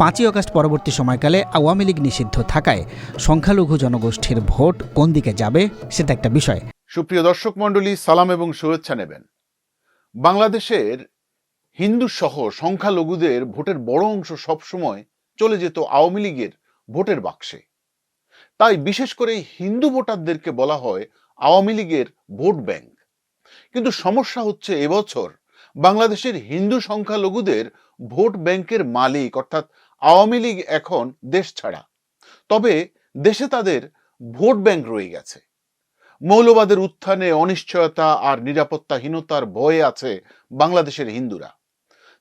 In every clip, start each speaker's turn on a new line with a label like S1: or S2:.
S1: পাঁচই আগস্ট পরবর্তী সময়কালে আওয়ামী লীগ নিষিদ্ধ থাকায় সংখ্যালঘু জনগোষ্ঠীর ভোট কোন দিকে যাবে সেটা একটা বিষয়।
S2: সুপ্রিয় দর্শক মণ্ডলী, সালাম এবং শুভেচ্ছা নেবেন। বাংলাদেশের হিন্দু সহ সংখ্যালঘুদের ভোটের বড় অংশ সবসময় চলে যেত আওয়ামী লীগের ভোটের বাক্সে। তাই বিশেষ করে হিন্দু ভোটারদেরকে বলা হয় আওয়ামী লীগের ভোট ব্যাংক। কিন্তু সমস্যা হচ্ছে এবছর বাংলাদেশের হিন্দু সংখ্যালঘুদের ভোট ব্যাংকের মালিক, অর্থাৎ আওয়ামী লীগ এখন দেশ ছাড়া। তবে দেশে তাদের ভোট ব্যাংক রয়ে গেছে। মৌলবাদের উত্থানে অনিশ্চয়তা আর নিরাপত্তাহীনতার ভয়ে আছে বাংলাদেশের হিন্দুরা।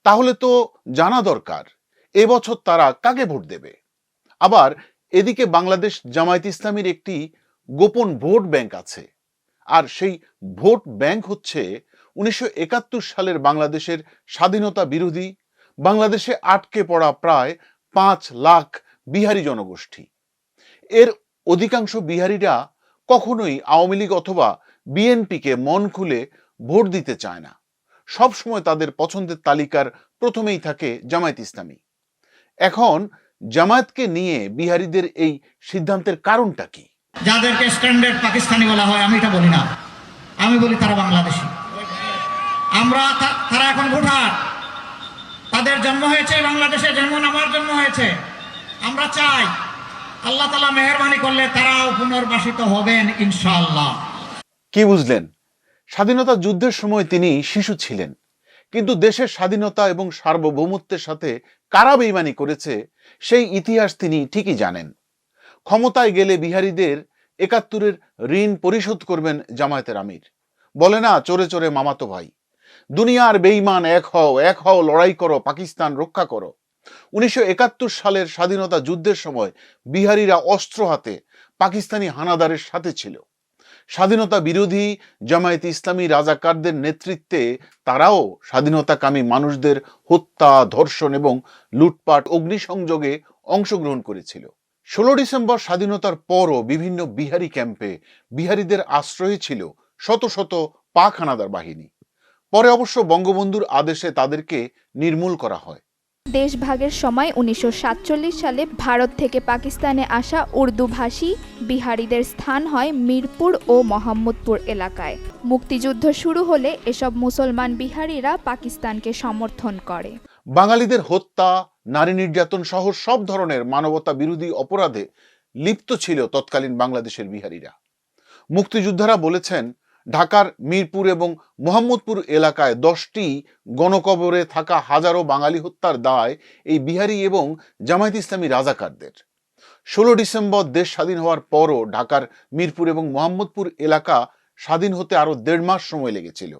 S2: তাহলে তো জানা দরকার, এবছর তারা কাকে ভোট দেবে? আবার এদিকে বাংলাদেশ জামায়াত ইসলামীর একটি গোপন ভোট ব্যাংক আছে। আর সেই ভোট ব্যাংক হচ্ছে উনিশশো একাত্তর সালের বাংলাদেশের স্বাধীনতা বিরোধী, বাংলাদেশে আটকে পড়া প্রায় পাঁচ লাখ বিহারি জনগোষ্ঠী। এর অধিকাংশ বিহারিরা কখনোই আওয়ামী লীগ অথবা বিএনপিকে মন খুলে ভোট দিতে চায় না। সব সময় তাদের পছন্দের তালিকার প্রথমেই থাকে জামায়াত ইসলামী। এখন জামায়াতকে নিয়ে বিহারীদের এই সিদ্ধান্তের কারণটা কি?
S3: যাদেরকে স্ট্যান্ডার্ড পাকিস্তানি বলা হয়, আমি এটা বলি না। আমি বলি তারা বাংলাদেশি। আমরা তারা এখন ভোটার। তাদের জন্ম হয়েছে, বাংলাদেশে যেমন আমার জন্ম হয়েছে। আমরা চাই আল্লাহ তালা মেহরবানি করলে তারাও পুনর্বাসিত হবেন, ইনশাআল্লাহ।
S2: কি বুঝলেন? স্বাধীনতা যুদ্ধের সময় তিনি শিশু ছিলেন। কিন্তু দেশের স্বাধীনতা এবং সার্বভৌমত্বের সাথে কারা বেইমানি করেছে, সেই ইতিহাস তিনি ঠিকই জানেন। ক্ষমতায় গেলে বিহারীদের একাত্তরের ঋণ পরিশোধ করবেন জামায়াতের আমির। বলে না, চোরে চোরে মামাতো ভাই। দুনিয়ার বেইমান এক হও এক হও, লড়াই করো, পাকিস্তান রক্ষা করো। উনিশশো একাত্তর সালের স্বাধীনতা যুদ্ধের সময় বিহারীরা অস্ত্র হাতে পাকিস্তানি হানাদারের সাথে ছিল। স্বাধীনতা বিরোধী জামায়াত ইসলামী রাজাকারদের নেতৃত্বে তারাও স্বাধীনতাকামী মানুষদের হত্যা, ধর্ষণ এবং লুটপাট, অগ্নিসংযোগে অংশগ্রহণ করেছিল। ষোলো ডিসেম্বর স্বাধীনতার পরও বিভিন্ন বিহারি ক্যাম্পে বিহারীদের আশ্রয়ে ছিল শত শত পাক হানাদার বাহিনী। পরে অবশ্য বঙ্গবন্ধুর আদেশে তাদেরকে নির্মূল করা হয়।
S4: দেশভাগের সময় উনিশশো সাতচল্লিশ সালে ভারত থেকে পাকিস্তানে আসা উর্দুভাষী বিহারীদের স্থান হয় মিরপুর ও মোহাম্মদপুর এলাকায়। মুক্তিযুদ্ধ শুরু হলে এসব মুসলমান বিহারিরা পাকিস্তানকে সমর্থন করে।
S2: বাঙালিদের হত্যা নারী নির্যাতন সহ সব ধরনের মানবতা বিরোধী অপরাধে লিপ্ত ছিল তৎকালীন বাংলাদেশের বিহারীরা। মুক্তিযোদ্ধারা বলেছেন ঢাকার মিরপুর এবং মোহাম্মদপুর এলাকায় দশটি গণকবরে থাকা হাজারো বাঙালি হত্যার দায় এই বিহারি এবং জামায়াত ইসলামী রাজাকারদের। ষোলো ডিসেম্বর দেশ স্বাধীন হওয়ার পরও ঢাকার মিরপুর এবং মোহাম্মদপুর এলাকা স্বাধীন হতে আরও দেড় মাস সময় লেগেছিল।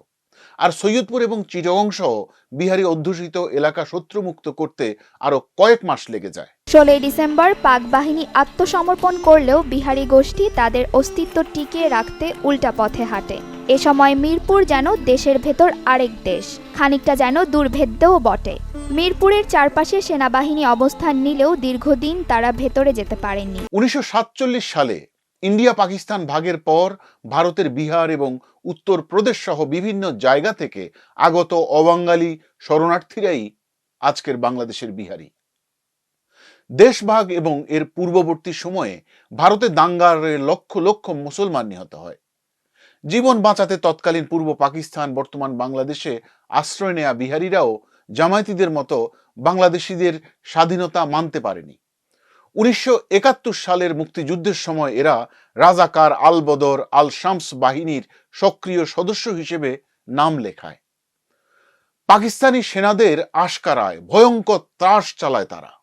S2: আর সৈয়দপুর এবং চিটগং সহ বিহারি অধ্যুষিত এলাকা শত্রুমুক্ত করতে আরও কয়েক মাস লেগে যায়।
S4: ষোলোই ডিসেম্বর পাক বাহিনী আত্মসমর্পণ করলেও বিহারি গোষ্ঠী তাদের অস্তিত্ব টিকিয়ে রাখতে উল্টা পথে হাঁটে। এ সময় মিরপুর যেন দেশের ভেতর আরেক দেশ, খানিকটা যেন দুর্ভেদ্যও বটে। মিরপুরের চারপাশে সেনাবাহিনী অবস্থান নিলেও দীর্ঘদিন তারা ভেতরে যেতে পারেননি।
S2: উনিশশো সালে ইন্ডিয়া পাকিস্তান ভাগের পর ভারতের বিহার এবং উত্তর প্রদেশ সহ বিভিন্ন জায়গা থেকে আগত অবাঙ্গালি শরণার্থীরাই আজকের বাংলাদেশের বিহারি। দেশভাগ এবং এর পূর্ববর্তী সময়ে ভারতে দাঙ্গারে লক্ষ লক্ষ মুসলমান নিহত হয়। জীবন বাঁচাতে তৎকালীন পূর্ব পাকিস্তান, বর্তমান বাংলাদেশে আশ্রয় নেয়া বিহারীরাও জামায়াতিদের মতো বাংলাদেশিদের স্বাধীনতা মানতে পারেনি। উনিশশো একাত্তর সালের মুক্তিযুদ্ধের সময় এরা রাজাকার আল বদর, আল শামস বাহিনীর সক্রিয় সদস্য হিসেবে নাম লেখায়। পাকিস্তানি সেনাদের আশকারায় ভয়ঙ্কর ত্রাস চালায় তারা।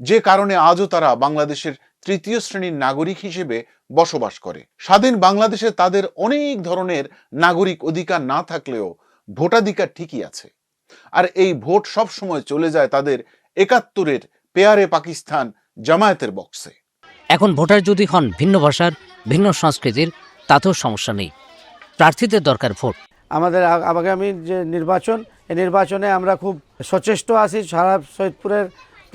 S2: যে কারণে আজও তারা বাংলাদেশের তৃতীয় শ্রেণির নাগরিক হিসেবে বসবাস করে। স্বাধীন বাংলাদেশে তাদের অনেক ধরনের নাগরিক অধিকার না থাকলেও ভোটাধিকার ঠিকই আছে। আর এই ভোট সব সময় চলে যায় তাদের একাত্তরের পেয়ারে পাকিস্তান জামায়াতের বক্সে।
S5: এখন ভোটার যদি হন ভিন্ন ভাষার ভিন্ন সংস্কৃতির তাতেও সমস্যা নেই। প্রার্থীদের দরকার ভোট।
S6: আমাদের আগামী যে নির্বাচন এই নির্বাচনে আমরা খুব সচেষ্ট আছি। সারা সৈয়দপুরের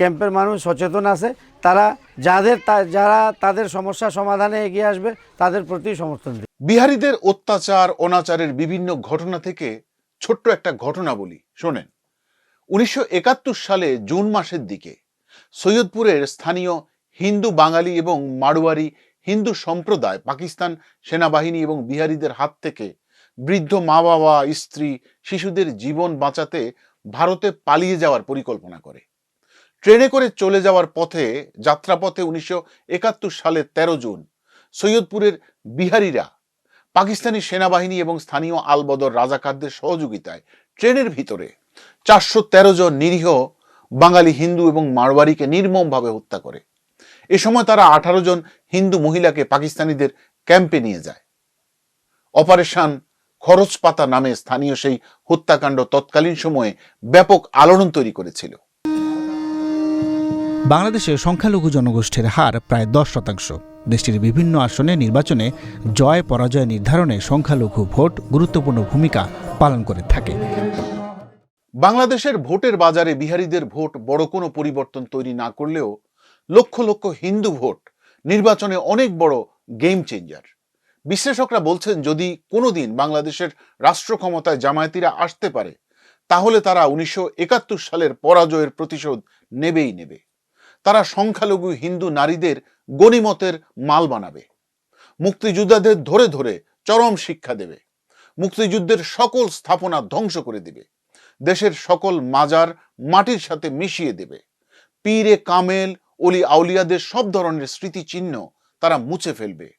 S6: ক্যাম্পের মানুষ সচেতন আছে, তারা যাদের যারা তাদের সমস্যা সমাধানে এগিয়ে আসবে, তাদের প্রতি সমর্থন দিবে।
S2: বিহারীদের অত্যাচার, অনাচারের বিভিন্ন ঘটনা থেকে ছোট্ট একটা ঘটনা বলি, শোনেন। উনিশশো সালে জুন মাসের দিকে সৈয়দপুরের স্থানীয় হিন্দু বাঙালি এবং মাড়োয়ারি হিন্দু সম্প্রদায়, পাকিস্তান সেনাবাহিনী এবং বিহারীদের হাত থেকে বৃদ্ধ মা বাবা, স্ত্রী, শিশুদের জীবন বাঁচাতে ভারতে পালিয়ে যাওয়ার পরিকল্পনা করে। ট্রেনে করে চলে যাওয়ার পথে, যাত্রাপথে উনিশশো একাত্তর সালের তেরো জুন, সৈয়দপুরের বিহারীরা পাকিস্তানি সেনাবাহিনী এবং স্থানীয় আলবদর রাজাকারদের সহযোগিতায় ট্রেনের ভিতরে চারশো তেরো জন নিরীহ বাঙালি হিন্দু এবং মারওয়ারিকে নির্মমভাবে হত্যা করে। এ সময় তারা আঠারো জন হিন্দু মহিলাকে পাকিস্তানিদের ক্যাম্পে নিয়ে যায়। অপারেশন খরচপাতা নামে স্থানীয় সেই হত্যাকাণ্ড তৎকালীন সময়ে ব্যাপক আলোড়ন তৈরি করেছিল।
S1: বাংলাদেশে সংখ্যালঘু জনগোষ্ঠীর হার প্রায় দশ শতাংশ। দেশটির বিভিন্ন আসনে নির্বাচনে জয় পরাজয় নির্ধারণে সংখ্যালঘু ভোট গুরুত্বপূর্ণ ভূমিকা পালন করে থাকে।
S2: বাংলাদেশের ভোটের বাজারে বিহারীদের ভোট বড় কোনো পরিবর্তন তৈরি না করলেও লক্ষ লক্ষ হিন্দু ভোট নির্বাচনে অনেক বড় গেম চেঞ্জার বিশ্লেষকরা বলছেন, যদি কোনোদিন বাংলাদেশের রাষ্ট্র ক্ষমতায় জামায়াতিরা আসতে পারে, তাহলে তারা উনিশশো একাত্তর সালের পরাজয়ের প্রতিশোধ নেবেই নেবে। তারা সংখ্যালঘু হিন্দু নারীদের গণিমতের মাল বানাবে। মুক্তিযোদ্ধাদের ধরে ধরে চরম শিক্ষা দেবে। মুক্তিযুদ্ধের সকল স্থাপনা ধ্বংস করে দেবে। দেশের সকল মাজার মাটির সাথে মিশিয়ে দেবে। পীরে কামেল, অলি আউলিয়াদের সব ধরনের স্মৃতিচিহ্ন তারা মুছে ফেলবে।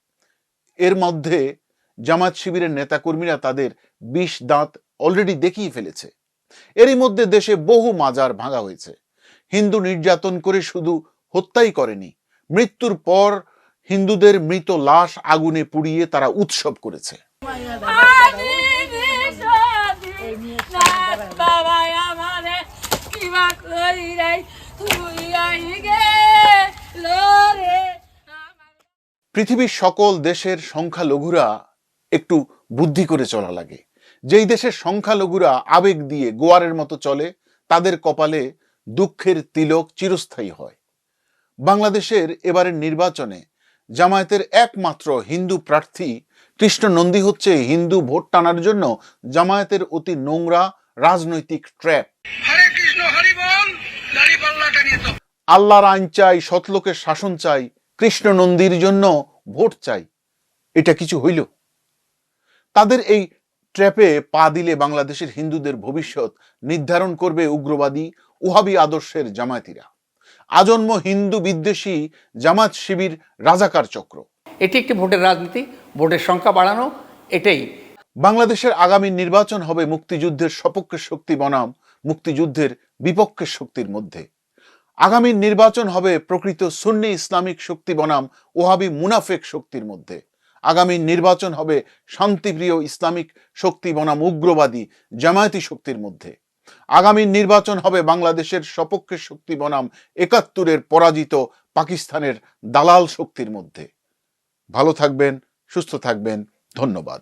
S2: এর মধ্যে জামাত শিবিরের নেতাকর্মীরা তাদের বিষ দাঁত অলরেডি দেখিয়ে ফেলেছে। এরই মধ্যে দেশে বহু মাজার ভাঙা হয়েছে। হিন্দু নির্যাতন করে শুধু হত্যাই করেনি। মৃত্যুর পর হিন্দুদের মৃত লাশ আগুনে পুড়িয়ে তারা উৎসব করেছে। পৃথিবীর সকল দেশের সংখ্যালঘুরা একটু বুদ্ধি করে চলা লাগে। যেই দেশের সংখ্যালঘুরা আবেগ দিয়ে গোয়ারের মতো চলে, তাদের কপালে দুঃখের তিলক চিরস্থায়ী হয়। বাংলাদেশের এবারের নির্বাচনে জামায়াতের একমাত্র হিন্দু প্রার্থী কৃষ্ণ নন্দী হচ্ছে হিন্দু ভোট টানার জন্য জামায়াতের অতি নোংরা রাজনৈতিক ট্র্যাপ। আল্লাহর আইন চাই সৎলোকের শাসন চাই কৃষ্ণ নন্দীর জন্য ভোট চাই। এটা কিছু হইল। তাদের এই ট্র্যাপে পা দিলে বাংলাদেশের হিন্দুদের ভবিষ্যৎ নির্ধারণ করবে উগ্রবাদী উহাবি আদর্শের জামায়াতিরা। আজন্ম হিন্দু বিদ্বেষী জামাত শিবির রাজাকার চক্র।
S7: এটি একটি ভোটের রাজনীতি ভোটের সংখ্যা বাড়ানো এটাই।
S2: বাংলাদেশের আগামী নির্বাচন হবে মুক্তিযুদ্ধের সপক্ষের শক্তি বনাম মুক্তিযুদ্ধের বিপক্ষের শক্তির মধ্যে। আগামী নির্বাচন হবে প্রকৃত সুন্নি ইসলামিক শক্তি বনাম ওহাবি মুনাফেক শক্তির মধ্যে। আগামী নির্বাচন হবে শান্তিপ্রিয় ইসলামিক শক্তি বনাম উগ্রবাদী জামায়াতি শক্তির মধ্যে। আগামী নির্বাচন হবে বাংলাদেশের সপক্ষের শক্তি বনাম একাত্তরের পরাজিত পাকিস্তানের দালাল শক্তির মধ্যে। ভালো থাকবেন, সুস্থ থাকবেন, ধন্যবাদ।